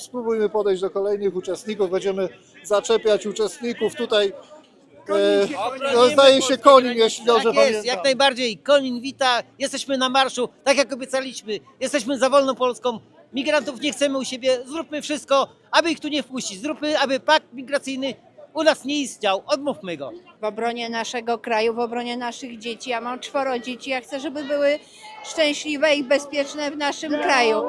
Spróbujmy podejść do kolejnych uczestników. Będziemy zaczepiać uczestników. Tutaj e, no, zdaje się Konin, jeśli dobrze Tak jest, pamiętam. jak najbardziej. Konin wita, jesteśmy na marszu, tak jak obiecaliśmy. Jesteśmy za wolną Polską. Migrantów nie chcemy u siebie. Zróbmy wszystko, aby ich tu nie wpuścić. Zróbmy, aby pakt migracyjny u nas nie istniał. Odmówmy go. W obronie naszego kraju, w obronie naszych dzieci. Ja mam czworo dzieci, ja chcę, żeby były szczęśliwe i bezpieczne w naszym kraju.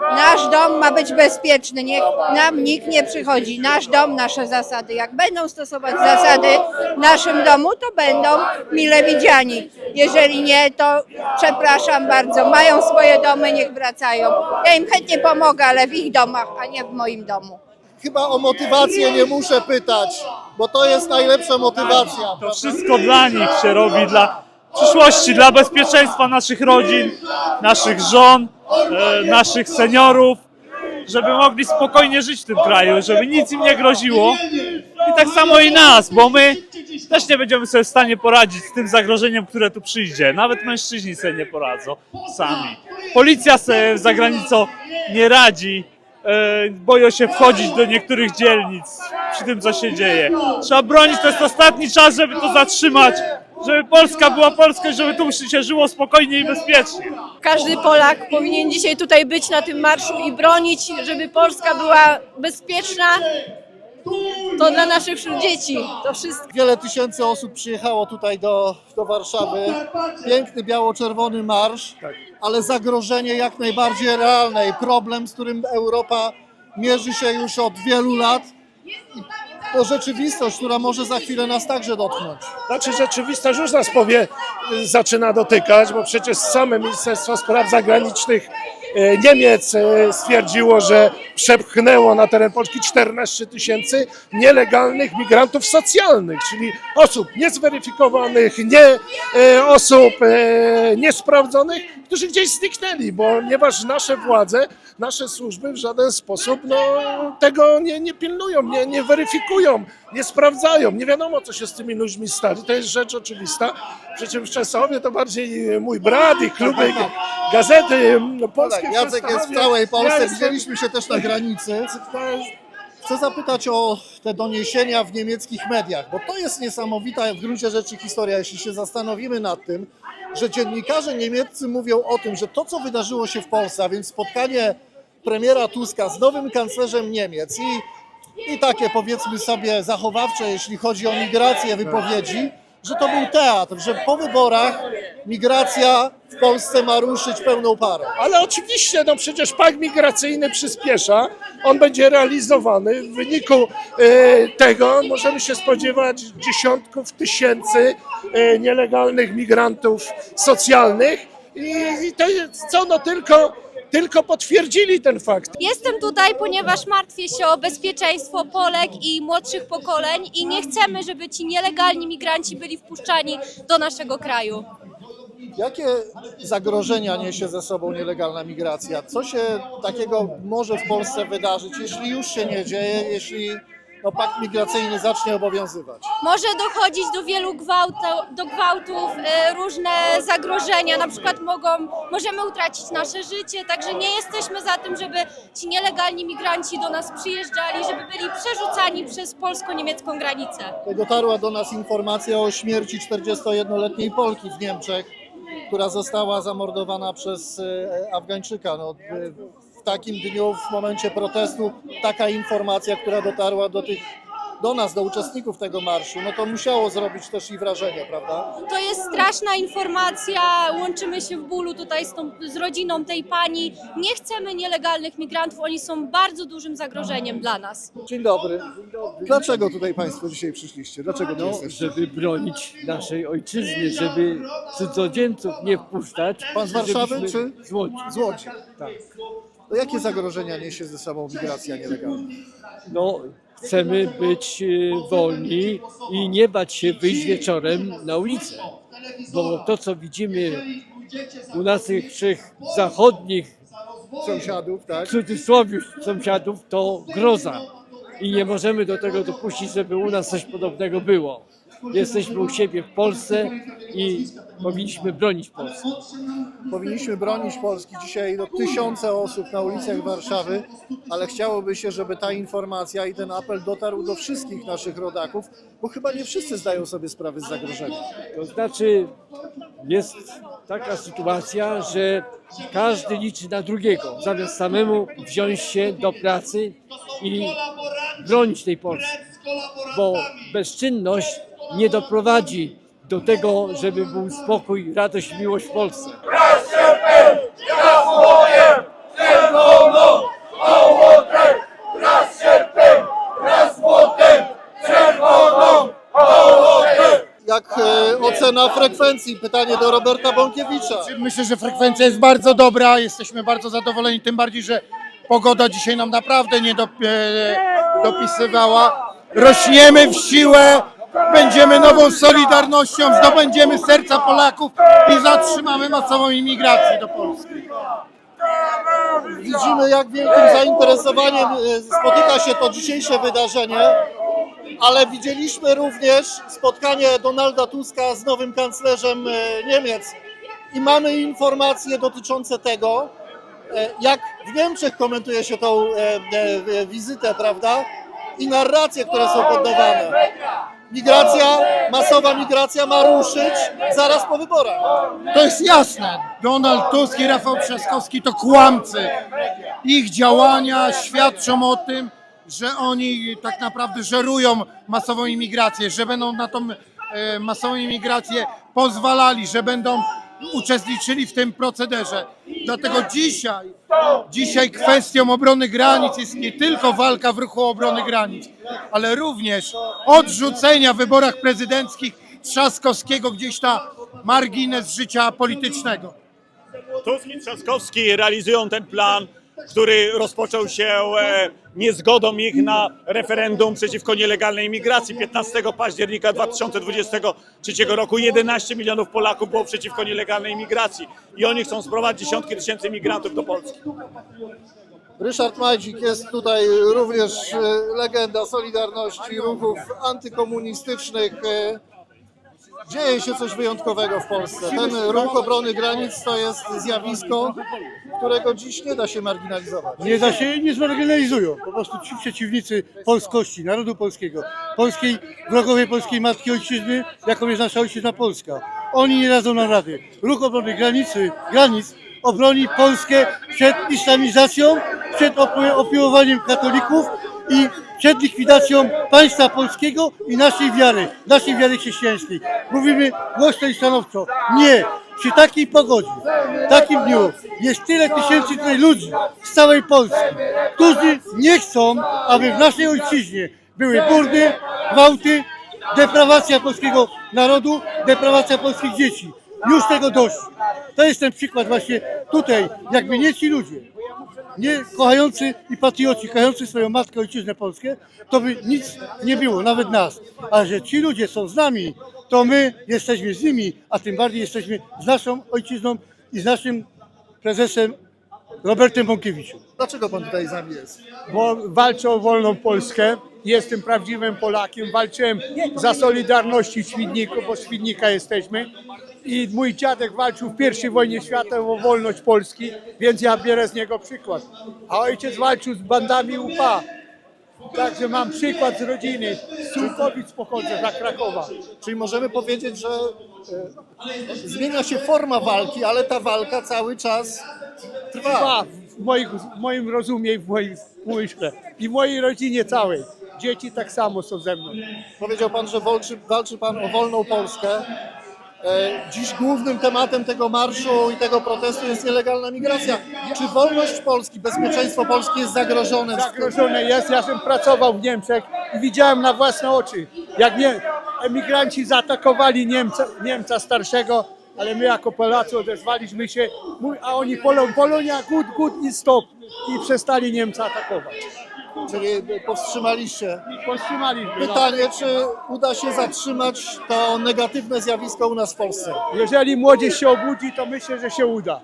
Nasz dom ma być bezpieczny, niech nam nikt nie przychodzi. Nasz dom, nasze zasady. Jak będą stosować zasady w naszym domu, to będą mile widziani. Jeżeli nie, to przepraszam bardzo, mają swoje domy, niech wracają. Ja im chętnie pomogę, ale w ich domach, a nie w moim domu. Chyba o motywację nie muszę pytać, bo to jest najlepsza motywacja. To wszystko dla nich się robi, dla przyszłości, dla bezpieczeństwa naszych rodzin, naszych żon, e, naszych seniorów, żeby mogli spokojnie żyć w tym kraju, żeby nic im nie groziło. I tak samo i nas, bo my też nie będziemy sobie w stanie poradzić z tym zagrożeniem, które tu przyjdzie. Nawet mężczyźni sobie nie poradzą sami. Policja sobie za granicą nie radzi. E, boją się wchodzić do niektórych dzielnic przy tym, co się dzieje. Trzeba bronić, to jest ostatni czas, żeby to zatrzymać, żeby Polska była Polską, żeby tu się żyło spokojnie i bezpiecznie. Każdy Polak powinien dzisiaj tutaj być na tym marszu i bronić, żeby Polska była bezpieczna. To dla naszych dzieci. To wszystko. Wiele tysięcy osób przyjechało tutaj do, do Warszawy. Piękny biało-czerwony marsz, ale zagrożenie jak najbardziej realne i problem, z którym Europa mierzy się już od wielu lat. I to rzeczywistość, która może za chwilę nas także dotknąć. Znaczy rzeczywistość już nas powie, zaczyna dotykać, bo przecież same Ministerstwo Spraw Zagranicznych Niemiec e, stwierdziło, że przepchnęło na teren Polski 14 tysięcy nielegalnych migrantów socjalnych, czyli osób niezweryfikowanych, nie e, osób e, niesprawdzonych, którzy gdzieś zniknęli, ponieważ nasze władze, nasze służby w żaden sposób no, tego nie, nie pilnują, nie, nie weryfikują, nie sprawdzają. Nie wiadomo, co się z tymi ludźmi stanie. To jest rzecz oczywista. Przecież w Częstochowie to bardziej mój brat i kluby, gazety no, polskie. W Jacek jest w całej Polsce, Ja jestem- widzieliśmy się też na granicy. Chcę zapytać o te doniesienia w niemieckich mediach, bo to jest niesamowita w gruncie rzeczy historia, jeśli się zastanowimy nad tym, że dziennikarze niemieccy mówią o tym, że to, co wydarzyło się w Polsce, a więc spotkanie premiera Tuska z nowym kanclerzem Niemiec i, i takie powiedzmy sobie zachowawcze, jeśli chodzi o migrację wypowiedzi, że to był teatr, że po wyborach migracja w Polsce ma ruszyć pełną parą. Ale oczywiście, no przecież pakt migracyjny przyspiesza, on będzie realizowany. W wyniku e, tego możemy się spodziewać dziesiątków tysięcy e, nielegalnych migrantów socjalnych i, i to jest co, no tylko, tylko potwierdzili ten fakt. Jestem tutaj, ponieważ martwię się o bezpieczeństwo Polek i młodszych pokoleń i nie chcemy, żeby ci nielegalni migranci byli wpuszczani do naszego kraju. Jakie zagrożenia niesie ze sobą nielegalna migracja? Co się takiego może w Polsce wydarzyć, jeśli już się nie dzieje, jeśli no, pakt migracyjny zacznie obowiązywać? Może dochodzić do wielu gwałtu, do gwałtów, e, różne zagrożenia, na przykład mogą, możemy utracić nasze życie, także nie jesteśmy za tym, żeby ci nielegalni migranci do nas przyjeżdżali, żeby byli przerzucani przez polsko-niemiecką granicę. Dotarła do nas informacja o śmierci 41-letniej Polki w Niemczech, która została zamordowana przez e, Afgańczyka. No, e, w takim dniu, w momencie protestu, taka informacja, która dotarła do tych, do nas, do uczestników tego marszu, no to musiało zrobić też i wrażenie, prawda? To jest straszna informacja, łączymy się w bólu tutaj z, tą, z rodziną tej pani. Nie chcemy nielegalnych migrantów, oni są bardzo dużym zagrożeniem dla nas. Dzień dobry. Dlaczego tutaj Państwo dzisiaj przyszliście? Dlaczego tu No, jesteście? żeby bronić naszej ojczyzny, żeby cudzoziemców nie wpuszczać. Pan z Warszawy, żebyśmy- czy- Z Łodzi. Z Łodzi. Tak. To jakie zagrożenia niesie ze sobą migracja nielegalna? No, chcemy być e, wolni i nie bać się wyjść wieczorem na ulicę. Bo to, co widzimy u naszych zachodnich, Sąsiadów, tak? w cudzysłowie sąsiadów, to groza. I nie możemy do tego dopuścić, żeby u nas coś podobnego było. Jesteśmy u siebie w Polsce i powinniśmy bronić Polski. Powinniśmy bronić Polski. Dzisiaj no, tysiące osób na ulicach Warszawy, ale chciałoby się, żeby ta informacja i ten apel dotarł do wszystkich naszych rodaków, bo chyba nie wszyscy zdają sobie sprawę z zagrożenia. To znaczy, jest taka sytuacja, że każdy liczy na drugiego, zamiast samemu wziąć się do pracy i bronić tej Polski. Bo bezczynność nie doprowadzi do tego, żeby był spokój, radość, miłość w Polsce. Jak e, ocena frekwencji? Pytanie do Roberta Bąkiewicza. Myślę, że frekwencja jest bardzo dobra, jesteśmy bardzo zadowoleni, tym bardziej, że pogoda dzisiaj nam naprawdę nie dop- e, dopisywała. Rośniemy w siłę, będziemy nową solidarnością, zdobędziemy serca Polaków i zatrzymamy masową imigrację do Polski. Widzimy, jak wielkim zainteresowaniem e, spotyka się to dzisiejsze wydarzenie, ale widzieliśmy również spotkanie Donalda Tuska z nowym kanclerzem e, Niemiec i mamy informacje dotyczące tego, e, jak w Niemczech komentuje się tą wizytę, prawda? I narracje, które są poddawane. Migracja, masowa migracja ma ruszyć zaraz po wyborach. To jest jasne. Donald Tusk i Rafał Trzaskowski to kłamcy. Ich działania świadczą o tym, że oni tak naprawdę żerują masową imigrację, że będą na tą e, masową imigrację pozwalali, że będą uczestniczyli w tym procederze. Dlatego dzisiaj, dzisiaj kwestią obrony granic jest nie tylko walka w ruchu obrony granic, ale również odrzucenia w wyborach prezydenckich Trzaskowskiego gdzieś na margines życia politycznego. Tusk i Trzaskowski realizują ten plan, który rozpoczął się e, niezgodą ich na referendum przeciwko nielegalnej imigracji. 15 października 2023 roku 11 milionów Polaków było przeciwko nielegalnej imigracji i oni chcą sprowadzić dziesiątki tysięcy migrantów do Polski. Ryszard Majdzik jest tutaj również e, legenda Solidarności, ruchów antykomunistycznych. Dzieje się coś wyjątkowego w Polsce. Ten ruch obrony granic to jest zjawisko, którego dziś nie da się marginalizować. Nie da się, nie zmarginalizują. Po prostu ci przeciwnicy polskości, narodu polskiego, polskiej, wrogowie polskiej matki ojczyzny, jaką jest nasza ojczyzna Polska. Oni nie dadzą nam rady. Ruch obrony granicy, granic obroni Polskę przed islamizacją, przed opi- katolików i przed likwidacją państwa polskiego i naszej wiary, naszej wiary chrześcijańskiej. Mówimy głośno i stanowczo. Nie! Przy takiej pogodzie, takim dniu jest tyle tysięcy tutaj ludzi z całej Polski, którzy nie chcą, aby w naszej ojczyźnie były burdy, gwałty, deprawacja polskiego narodu, deprawacja polskich dzieci. Już tego dość. To jest ten przykład właśnie tutaj, jakby nie ci ludzie, nie kochający i patrioci, kochający swoją matkę, ojczyznę Polskę, to by nic nie było, nawet nas. A że ci ludzie są z nami, to my jesteśmy z nimi, a tym bardziej jesteśmy z naszą ojczyzną i z naszym prezesem Robertem Bąkiewiczem. Dlaczego pan tutaj z nami jest? bo walczę o wolną Polskę. Jestem prawdziwym Polakiem. Walczyłem za Solidarność w Świdniku, bo z Świdnika jesteśmy. I mój dziadek walczył w I wojnie światowej o wolność Polski, więc ja biorę z niego przykład. A ojciec walczył z bandami UPA. Także mam przykład z rodziny. Z Sulkowic pochodzę, za Krakowa. Czyli możemy powiedzieć, że e, zmienia się forma walki, ale ta walka cały czas trwa. Trwa w, moich, w moim rozumie i w moim umyśle. I w mojej rodzinie całej. Dzieci tak samo są ze mną. Powiedział pan, że walczy, walczy pan o wolną Polskę. E, Dziś głównym tematem tego marszu i tego protestu jest nielegalna migracja. Czy wolność Polski, bezpieczeństwo Polski jest zagrożone? zagrożone jest. Ja jsem pracował w Niemczech i widziałem na własne oczy, jak nie, emigranci zaatakowali Niemca, Niemca starszego, ale my jako Polacy odezwaliśmy się, a oni Polon, Polonia, good, good i stop. I przestali Niemca atakować. Czyli powstrzymaliście. Powstrzymaliśmy. no. Pytanie, czy uda się zatrzymać to negatywne zjawisko u nas w Polsce? Jeżeli młodzież się obudzi, to myślę, że się uda.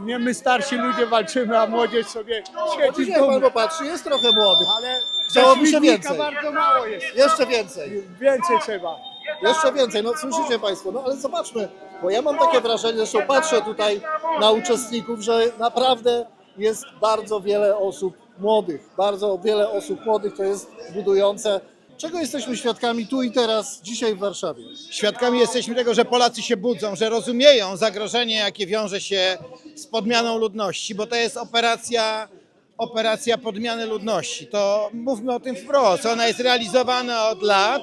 Nie my starsi ludzie walczymy, a młodzież sobie siedzi w Niech pan domu. popatrzy, jest trochę młodych. Ale Chciałoby się więcej. bardzo mało jest. Jeszcze więcej. Więcej trzeba. Jeszcze więcej, no słyszycie Państwo, no ale zobaczmy, bo ja mam takie wrażenie, zresztą patrzę tutaj na uczestników, że naprawdę jest bardzo wiele osób młodych, bardzo wiele osób młodych, to jest budujące. Czego jesteśmy świadkami tu i teraz, dzisiaj w Warszawie? Świadkami jesteśmy tego, że Polacy się budzą, że rozumieją zagrożenie, jakie wiąże się z podmianą ludności, bo to jest operacja, operacja podmiany ludności. To mówmy o tym wprost. Ona jest realizowana od lat,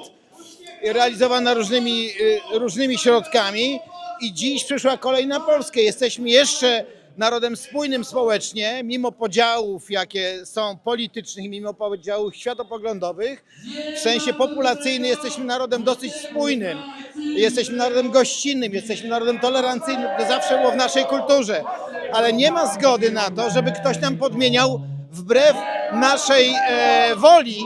realizowana różnymi, y, różnymi środkami i dziś przyszła kolej na Polskę. Jesteśmy jeszcze narodem spójnym społecznie, mimo podziałów, jakie są politycznych, mimo podziałów światopoglądowych. W sensie populacyjnym jesteśmy narodem dosyć spójnym. Jesteśmy narodem gościnnym, jesteśmy narodem tolerancyjnym. To zawsze było w naszej kulturze. Ale nie ma zgody na to, żeby ktoś nam podmieniał wbrew naszej e, woli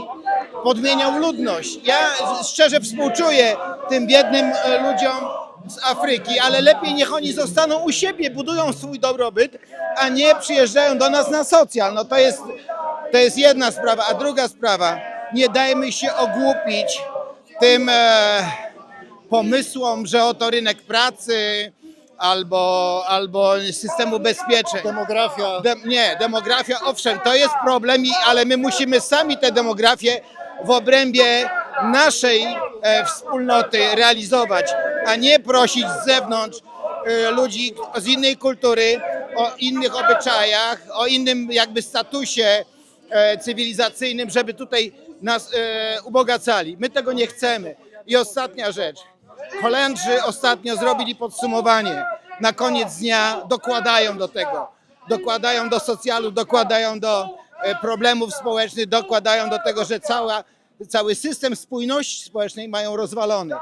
podmieniał ludność. Ja szczerze współczuję tym biednym e, ludziom z Afryki, ale lepiej niech oni zostaną u siebie, budują swój dobrobyt, a nie przyjeżdżają do nas na socjal. No to jest, to jest jedna sprawa. A druga sprawa, nie dajmy się ogłupić tym e, pomysłom, że oto rynek pracy albo, albo system ubezpieczeń. Demografia. Dem, nie, demografia, owszem, to jest problem, i- ale my musimy sami tę demografię w obrębie naszej e, wspólnoty realizować, a nie prosić z zewnątrz e, ludzi z innej kultury, o innych obyczajach, o innym jakby statusie e, cywilizacyjnym, żeby tutaj nas e, ubogacali. My tego nie chcemy. I ostatnia rzecz. Holendrzy ostatnio zrobili podsumowanie. Na koniec dnia dokładają do tego. Dokładają do socjalu, dokładają do e, problemów społecznych, dokładają do tego, że cała, cały system spójności społecznej mają rozwalony.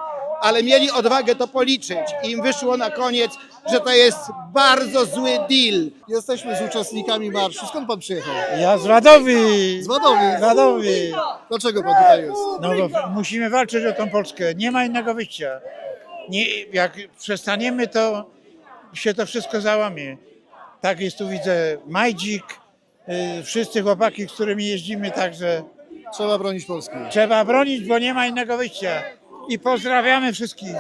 Ale mieli odwagę to policzyć i im wyszło na koniec, że to jest bardzo zły deal. Jesteśmy z uczestnikami marszu. Skąd Pan przyjechał? Ja z Wadowi! Z Wadowi. Z Wadowi! Dlaczego Pan tutaj jest? No bo musimy walczyć o tą Polskę. Nie ma innego wyjścia. Nie, jak przestaniemy, to się to wszystko załamie. Tak jest tu widzę Majdzik, y, wszyscy chłopaki, z którymi jeździmy, także Trzeba bronić Polski. trzeba bronić, bo nie ma innego wyjścia. I pozdrawiamy wszystkich.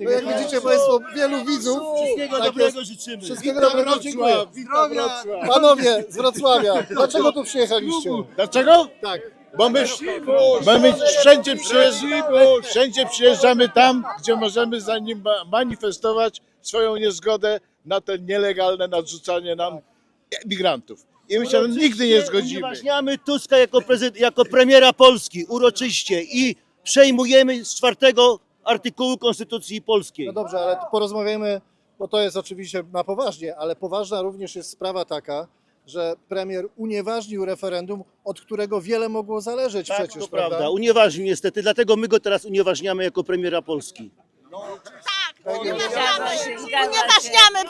No jak widzicie Państwo, wielu widzów. Wszystkiego dobrego życzymy. Wszystkiego dobrego, dziękuję. Panowie z Wrocławia, dlaczego tu przyjechaliście? Dlaczego? Tak. Bo my, bo my wszędzie, przyjeżdżamy, wszędzie przyjeżdżamy tam, gdzie możemy za nim ma- manifestować swoją niezgodę na te nielegalne narzucanie nam migrantów. I my się nigdy nie zgodzimy. Unieważniamy Tuska jako, prezyd- jako premiera Polski uroczyście i przejmujemy z czwartego artykułu Konstytucji Polskiej. No dobrze, ale porozmawiajmy, bo to jest oczywiście na poważnie, ale poważna również jest sprawa taka, że premier unieważnił referendum, od którego wiele mogło zależeć tak, przecież, to prawda? prawda. Unieważnił niestety, dlatego my go teraz unieważniamy jako premiera Polski. Unieważniamy,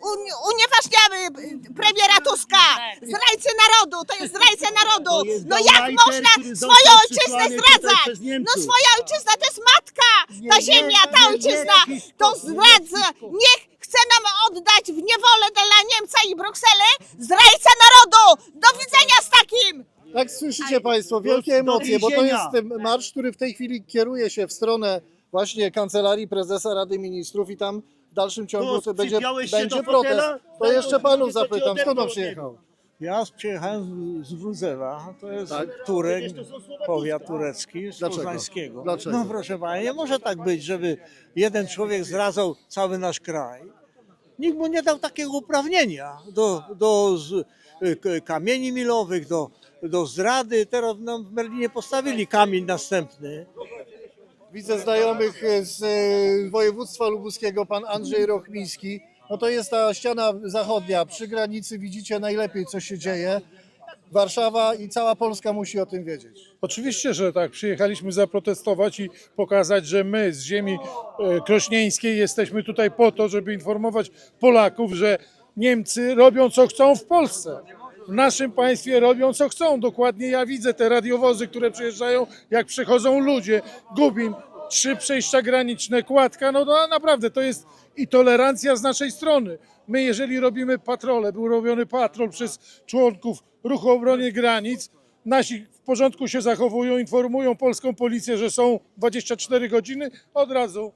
uni- unieważniamy premiera Tuska, zdrajcę narodu, to jest zdrajca narodu. To jest No jak można swoją ojczyznę przysłany tutaj zdradzać? przez No Niemców. swoja ojczyzna to jest matka, ta ziemia, ta ojczyzna to zdradza. Niech chce nam oddać w niewolę dla Niemca i Brukseli zdrajca narodu. Do widzenia z takim. Tak słyszycie Państwo, wielkie emocje, bo to jest ten marsz, który w tej chwili kieruje się w stronę właśnie kancelarii prezesa Rady Ministrów i tam w dalszym ciągu to będzie, się będzie do protest. fotela? To jeszcze Panów cię zapytam, skąd Pan oderwał od przyjechał? Ja przyjechałem z Wrudzewa, to jest Tak. Turek, powiat turecki, z Dlaczego? Poznańskiego. Dlaczego? No proszę Pana, nie może tak być, żeby jeden człowiek zdradzał cały nasz kraj. Nikt mu nie dał takiego uprawnienia do, do z, y, k- kamieni milowych, do, do zdrady. Teraz nam w Berlinie postawili kamień następny. Widzę znajomych z e, województwa lubuskiego, pan Andrzej Rochmiński. No to jest ta ściana zachodnia. Przy granicy widzicie najlepiej, co się dzieje. Warszawa i cała Polska musi o tym wiedzieć. Oczywiście, że tak. Przyjechaliśmy zaprotestować i pokazać, że my z ziemi e, krośnieńskiej jesteśmy tutaj po to, żeby informować Polaków, że Niemcy robią co chcą w Polsce. W naszym państwie robią co chcą. Dokładnie ja widzę te radiowozy, które przyjeżdżają, jak przychodzą ludzie. Gubin, trzy przejścia graniczne, kładka. No, no naprawdę to jest i tolerancja z naszej strony. My, jeżeli robimy patrole, był robiony patrol przez członków ruchu obrony granic, nasi w porządku się zachowują, informują polską policję, że są 24 godziny, od razu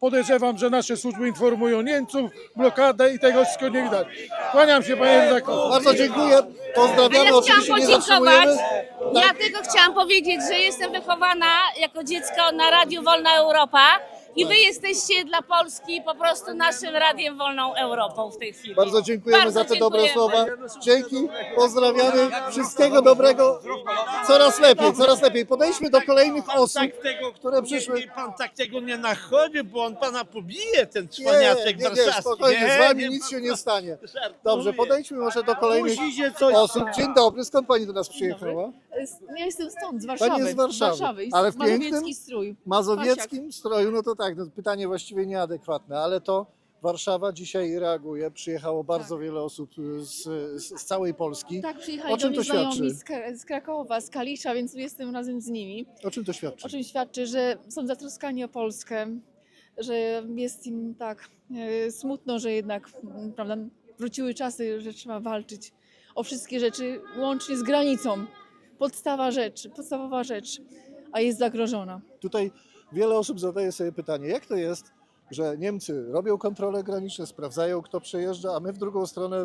podejrzewam, że nasze służby informują Niemców, blokadę i tego wszystko nie widać. Kłaniam się panie redaktorze. Bardzo dziękuję, pozdrawiamy, Ja oczywiście chciałam nie podziękować. zatrzymujemy. Ja tylko chciałam powiedzieć, że jestem wychowana jako dziecko na Radiu Wolna Europa i wy jesteście dla Polski po prostu naszym Radiem Wolną Europą w tej chwili. Bardzo dziękujemy Bardzo za te dobre dziękujemy. słowa. Dzięki, pozdrawiamy. Wszystkiego dobrego. Coraz lepiej, coraz lepiej. Podejdźmy do kolejnych osób, które przyszły. Pan tak tego nie nachodzi, bo on pana pobije, ten Nie, nie, nie, spokojnie, z wami nic się nie stanie. Dobrze, podejdźmy może do kolejnych coś- osób. Dzień dobry, skąd pani do nas przyjechała? Ja jestem stąd, z Pani Warszawy. jest z Warszawy, ale w mazowiecki pięknym strój. mazowieckim stroju, no to tak, no pytanie właściwie nieadekwatne, ale to Warszawa dzisiaj reaguje. Przyjechało bardzo wiele osób z, z, z całej Polski. Tak, przyjechali O czym do to znajomi świadczy? z, Kra- z Krakowa, z Kalisza, więc jestem razem z nimi. O czym to świadczy? O czym świadczy, że są zatroskani o Polskę, że jest im tak e, smutno, że jednak m, prawda, wróciły czasy, że trzeba walczyć o wszystkie rzeczy, łącznie z granicą. Podstawa rzecz, podstawowa rzecz, a jest zagrożona. Tutaj wiele osób zadaje sobie pytanie, jak to jest, że Niemcy robią kontrole graniczne, sprawdzają kto przejeżdża, a my w drugą stronę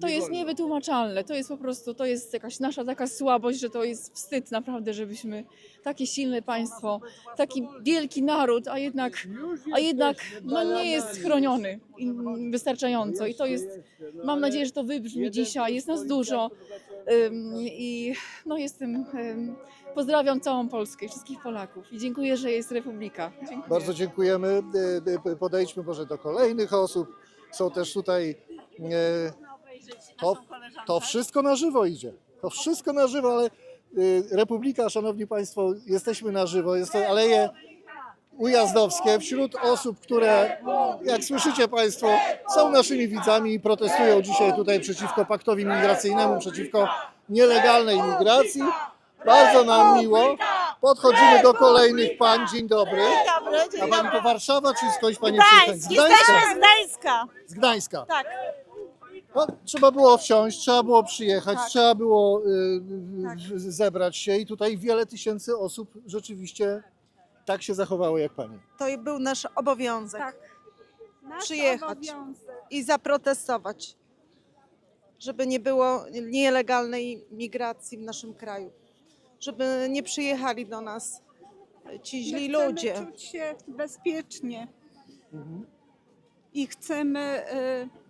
To jest niewytłumaczalne, to jest po prostu, to jest jakaś nasza taka słabość, że to jest wstyd naprawdę, żebyśmy takie silne państwo, taki wielki naród, a jednak, a jednak no, nie jest chroniony i- wystarczająco i to jest, mam nadzieję, że to wybrzmi dzisiaj, jest nas dużo ym, i no jestem, ym, pozdrawiam całą Polskę i wszystkich Polaków i dziękuję, że jest Republika. Dziękuję. Bardzo dziękujemy. E, e, Podejdźmy może do kolejnych osób. Są też tutaj. e, To, to wszystko na żywo idzie. To wszystko na żywo, ale e, Republika, Szanowni Państwo, jesteśmy na żywo. Jest to Aleje Ujazdowskie. Wśród osób, które, jak słyszycie Państwo, są naszymi widzami i protestują dzisiaj tutaj przeciwko paktowi migracyjnemu, przeciwko nielegalnej migracji. Bardzo nam miło. Podchodzimy do kolejnych pań. Dzień dobry. A pani to Warszawa czy skądś pani przyjechała? Z Gdańsk, z Gdańska. Z Gdańska. Tak. No, trzeba było wsiąść, trzeba było przyjechać, Tak. trzeba było y, y, zebrać się i tutaj wiele tysięcy osób rzeczywiście tak się zachowało jak pani. To był nasz obowiązek. Tak. Przyjechać i zaprotestować, żeby nie było nielegalnej migracji w naszym kraju. Żeby nie przyjechali do nas ci źli ludzie. czuć się bezpiecznie i chcemy, y,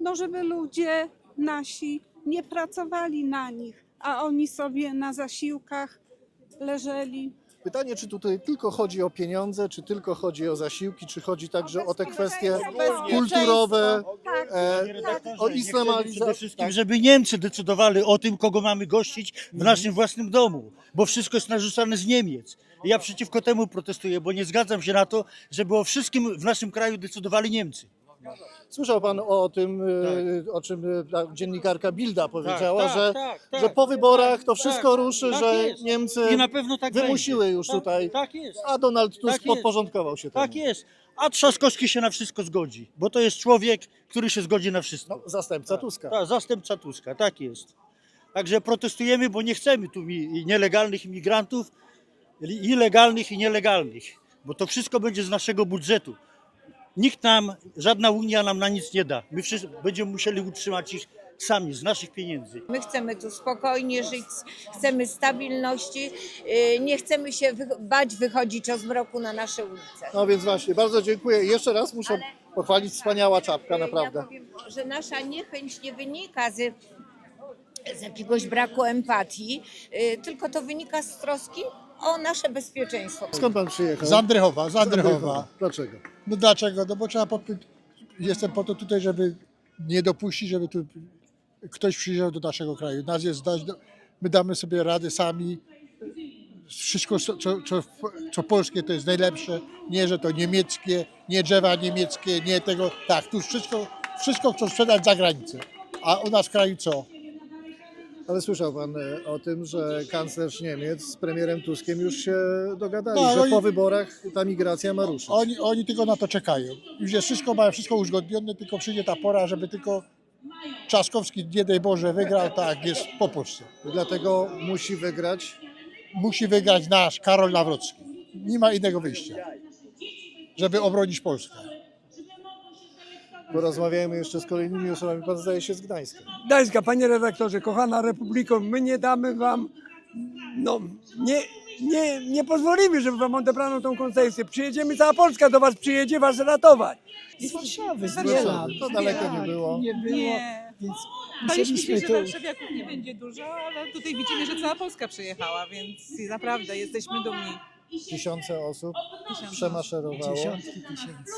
no żeby ludzie nasi nie pracowali na nich, a oni sobie na zasiłkach leżeli. Pytanie, czy tutaj tylko chodzi o pieniądze, czy tylko chodzi o zasiłki, czy chodzi także o te kwestie kulturowe, Tak, e, tak. o Przede islamalizację. wszystkim, żeby Niemcy decydowali o tym, kogo mamy gościć w naszym własnym domu, bo wszystko jest narzucane z Niemiec. Ja przeciwko temu protestuję, bo nie zgadzam się na to, żeby o wszystkim w naszym kraju decydowali Niemcy. Słyszał pan o tym, e, o czym e, dziennikarka Bilda powiedziała, tak, że, tak, tak. że po wyborach to wszystko Tak, ruszy, tak że jest. Niemcy I na pewno tak wymusiły będzie. już Tak, tutaj, Tak jest. a Donald Tusk Tak podporządkował się temu. Tak jest. A Trzaskowski się na wszystko zgodzi, bo to jest człowiek, który się zgodzi na wszystko. No, zastępca Tuska. Tak, zastępca Tuska, tak jest. Także protestujemy, bo nie chcemy tu nielegalnych imigrantów, i legalnych i nielegalnych, bo to wszystko będzie z naszego budżetu. Nikt nam, żadna Unia nam na nic nie da. My wszyscy będziemy musieli utrzymać ich sami, z naszych pieniędzy. My chcemy tu spokojnie żyć, chcemy stabilności, yy, nie chcemy się bać wychodzić o zmroku na nasze ulice. No więc właśnie, bardzo dziękuję. Jeszcze raz muszę pochwalić, wspaniała czapka, naprawdę. Ja powiem, że nasza niechęć nie wynika z, z jakiegoś braku empatii, yy, tylko to wynika z troski o nasze bezpieczeństwo. Skąd pan przyjechał? Z Andrychowa, z Andrychowa. Dlaczego? No dlaczego? No bo trzeba po, jestem po to tutaj, żeby nie dopuścić, żeby tu ktoś przyjechał do naszego kraju. Nas jest dać, do, my damy sobie radę sami. Wszystko, co, co, co, co polskie to jest najlepsze. Nie, że to niemieckie, nie drzewa niemieckie, nie tego. Tak, tu wszystko, wszystko chcą sprzedać za granicę. A u nas w kraju co? Ale słyszał pan e, o tym, że kanclerz Niemiec z premierem Tuskiem już się dogadali, Tak, że oni- po wyborach ta migracja ma ruszyć. Oni, oni tylko na to czekają. Już jest wszystko, mają wszystko uzgodnione, tylko przyjdzie ta pora, żeby tylko Trzaskowski, nie daj Boże, wygrał, tak jest po Polsce. Dlatego musi wygrać. Musi wygrać nasz Karol Nawrocki. Nie ma innego wyjścia, żeby obronić Polskę. Porozmawiajmy jeszcze z kolejnymi osobami. Pan zdaje się z Gdańska. Gdańska, panie redaktorze, kochana Republiko, my nie damy wam, no, nie, nie, nie pozwolimy, żeby wam odebrano tą koncesję. Przyjedziemy, cała Polska do was przyjedzie was ratować. Z Warszawy, z Warszawy. To daleko nie było. Nie było, Nie. więc Baliśmy się, to... że warszawiaków nie będzie dużo, ale tutaj widzimy, że cała Polska przyjechała, więc naprawdę jesteśmy dumni. Tysiące osób Tysiące. przemaszerowało. Dziesiątki tysięcy.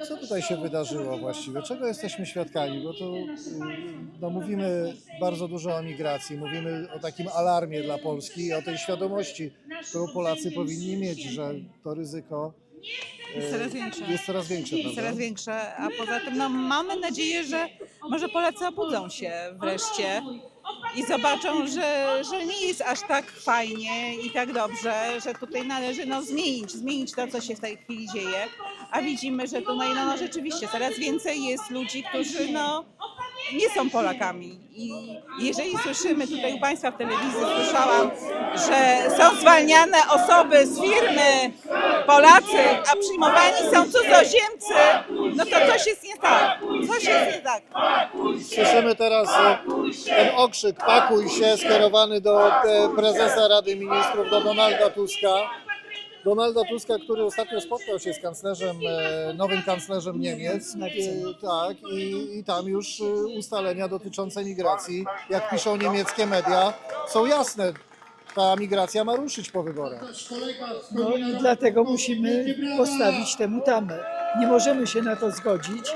E, Co tutaj się wydarzyło właściwie? Czego jesteśmy świadkami? Bo tu y, no, mówimy bardzo dużo o migracji, mówimy o takim alarmie dla Polski i o tej świadomości, którą Polacy powinni mieć, że to ryzyko e, Jest coraz większe. Jest coraz większe, Jest prawda? coraz większe, a poza tym no, mamy nadzieję, że może Polacy obudzą się wreszcie i zobaczą, że, że nie jest aż tak fajnie i tak dobrze, że tutaj należy no, zmienić, zmienić to, co się w tej chwili dzieje. A widzimy, że tutaj no, no, rzeczywiście coraz więcej jest ludzi, którzy no, nie są Polakami. I jeżeli słyszymy tutaj u Państwa w telewizji, słyszałam, że są zwalniane osoby z firmy Polacy, a przyjmowani są cudzoziemcy, no to coś jest nie tak. Coś jest nie tak. Słyszymy teraz e, ten okrzyk pakuj się skierowany do e, prezesa Rady Ministrów, do Donalda Tuska. Donalda Tuska, który ostatnio spotkał się z kanclerzem, e, nowym kanclerzem Niemiec. E, Tak, i, i tam już e, ustalenia dotyczące migracji, jak piszą niemieckie media, są jasne. Ta migracja ma ruszyć po wyborach. No i dlatego musimy postawić temu tamę. Nie możemy się na to zgodzić.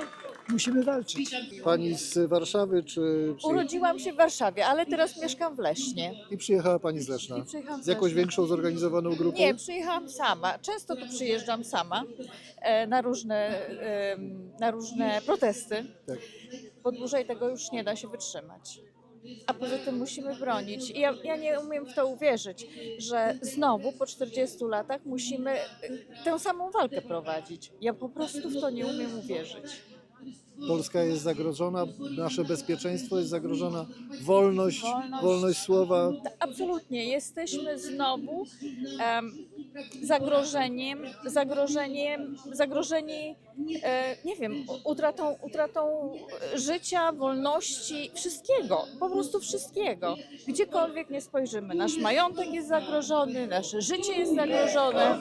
Musimy walczyć. Pani z Warszawy, czy przyje- Urodziłam się w Warszawie, ale teraz mieszkam w Lesznie. i przyjechała Pani z Leszna? I przyjechałam z Z jakąś Leszna. większą zorganizowaną grupą? Nie, przyjechałam sama. Często tu przyjeżdżam sama e, na różne, na różne protesty, Tak. bo dłużej tego już nie da się wytrzymać. A poza tym musimy bronić. I ja, ja nie umiem w to uwierzyć, że znowu po 40 latach musimy e, tę samą walkę prowadzić. Ja po prostu w to nie umiem uwierzyć. Polska jest zagrożona, nasze bezpieczeństwo jest zagrożona, wolność, Wolność. wolność słowa. Absolutnie. Jesteśmy znowu em, zagrożeniem, zagrożeniem, zagrożeni, e, nie wiem, utratą, utratą życia, wolności, wszystkiego, po prostu wszystkiego. Gdziekolwiek nie spojrzymy, nasz majątek jest zagrożony, nasze życie jest zagrożone.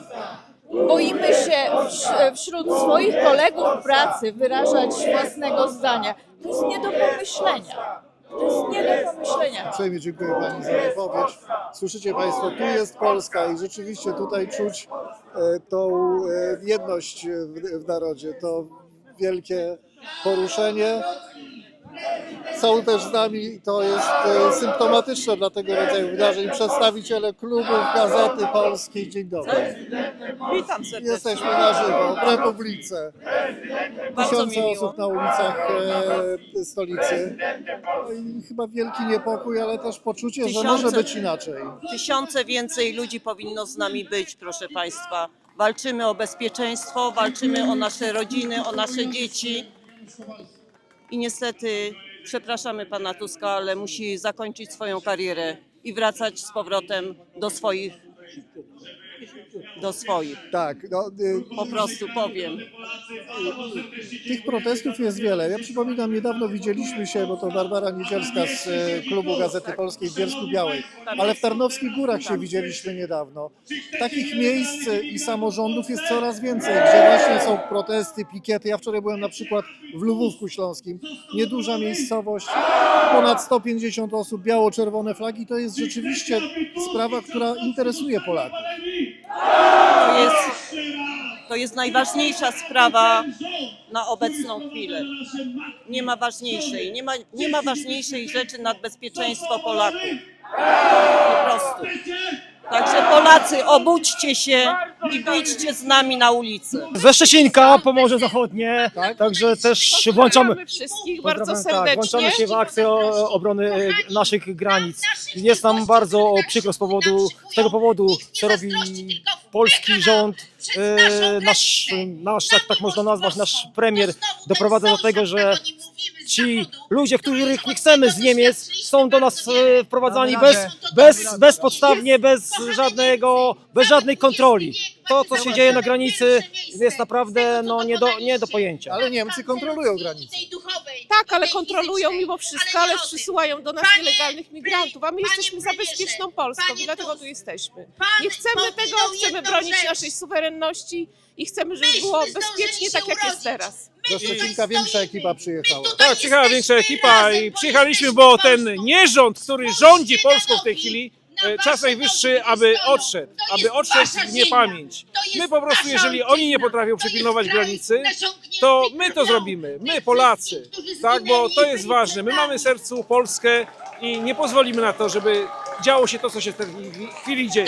Boimy się wś- wśród swoich kolegów pracy wyrażać własnego zdania. To jest nie do pomyślenia. To jest nie do pomyślenia. Uprzejmie dziękuję Pani za wypowiedź. Słyszycie Państwo, tu jest Polska i rzeczywiście tutaj czuć e, tą e, jedność w narodzie, to wielkie poruszenie. Są też z nami, to jest e, symptomatyczne dla tego rodzaju wydarzeń, przedstawiciele klubów Gazety Polskiej. Dzień dobry. Witam serdecznie. Jesteśmy na żywo w Republice. Tysiące osób na ulicach e, stolicy. No i chyba wielki niepokój, ale też poczucie, że może być inaczej. Tysiące więcej ludzi powinno z nami być, proszę Państwa. Walczymy o bezpieczeństwo, walczymy o nasze rodziny, o nasze dzieci. I niestety przepraszamy pana Tuska, ale musi zakończyć swoją karierę i wracać z powrotem do swoich. Do swoich. Tak, no, y, Po prostu powiem. tych protestów jest wiele. Ja przypominam, niedawno widzieliśmy się, bo to Barbara Niedzielska z e, klubu Gazety Polskiej w Bielsku Białej, ale w Tarnowskich Górach się widzieliśmy niedawno. Takich miejsc i samorządów jest coraz więcej, gdzie właśnie są protesty, pikiety. Ja wczoraj byłem na przykład w Lwówku Śląskim. Nieduża miejscowość, ponad 150 osób, biało-czerwone flagi. To jest rzeczywiście sprawa, która interesuje Polaków. To jest, to jest najważniejsza sprawa na obecną chwilę. Nie ma ważniejszej. Nie ma, nie ma ważniejszej rzeczy nad bezpieczeństwo Polaków. Po prostu. Także Polacy, obudźcie się i wyjdźcie z nami na ulicę. Ze Szczecinka, Pomorze Zachodnie, także też włączamy. Pozdrawiamy wszystkich bardzo Pozdrawiam, serdecznie. Tak, włączamy się w akcję o- obrony e, naszych granic. Jest nam bardzo przykro z powodu, z tego powodu, co robi polski rząd, e, nasz, nasz tak, tak można nazwać, nasz premier doprowadza do tego, że ci ludzie, których nie chcemy z Niemiec, są do nas e, wprowadzani bez, bez, bezpodstawnie, bez żadnego, bez żadnej kontroli. To, co się dzieje na granicy, jest naprawdę no, nie, do, nie do pojęcia. Ale Niemcy kontrolują granicę. Tak, ale kontrolują mimo wszystko, ale przysyłają do nas nielegalnych migrantów, a my jesteśmy za bezpieczną Polską i dlatego tu jesteśmy. Nie chcemy tego, chcemy bronić naszej suwerenności i chcemy, żeby było bezpiecznie tak jak jest teraz. Do Szczecinka większa ekipa przyjechała. Tak, przyjechała większa ekipa i przyjechaliśmy, bo ten nierząd, który rządzi Polską w tej chwili, czas najwyższy, aby odszedł, aby odszedł w niepamięć. My po prostu, jeżeli oni nie potrafią przypilnować granicy, to my to zrobimy, my Polacy, tak, bo to jest ważne. My mamy w sercu Polskę i nie pozwolimy na to, żeby działo się to, co się w tej chwili dzieje.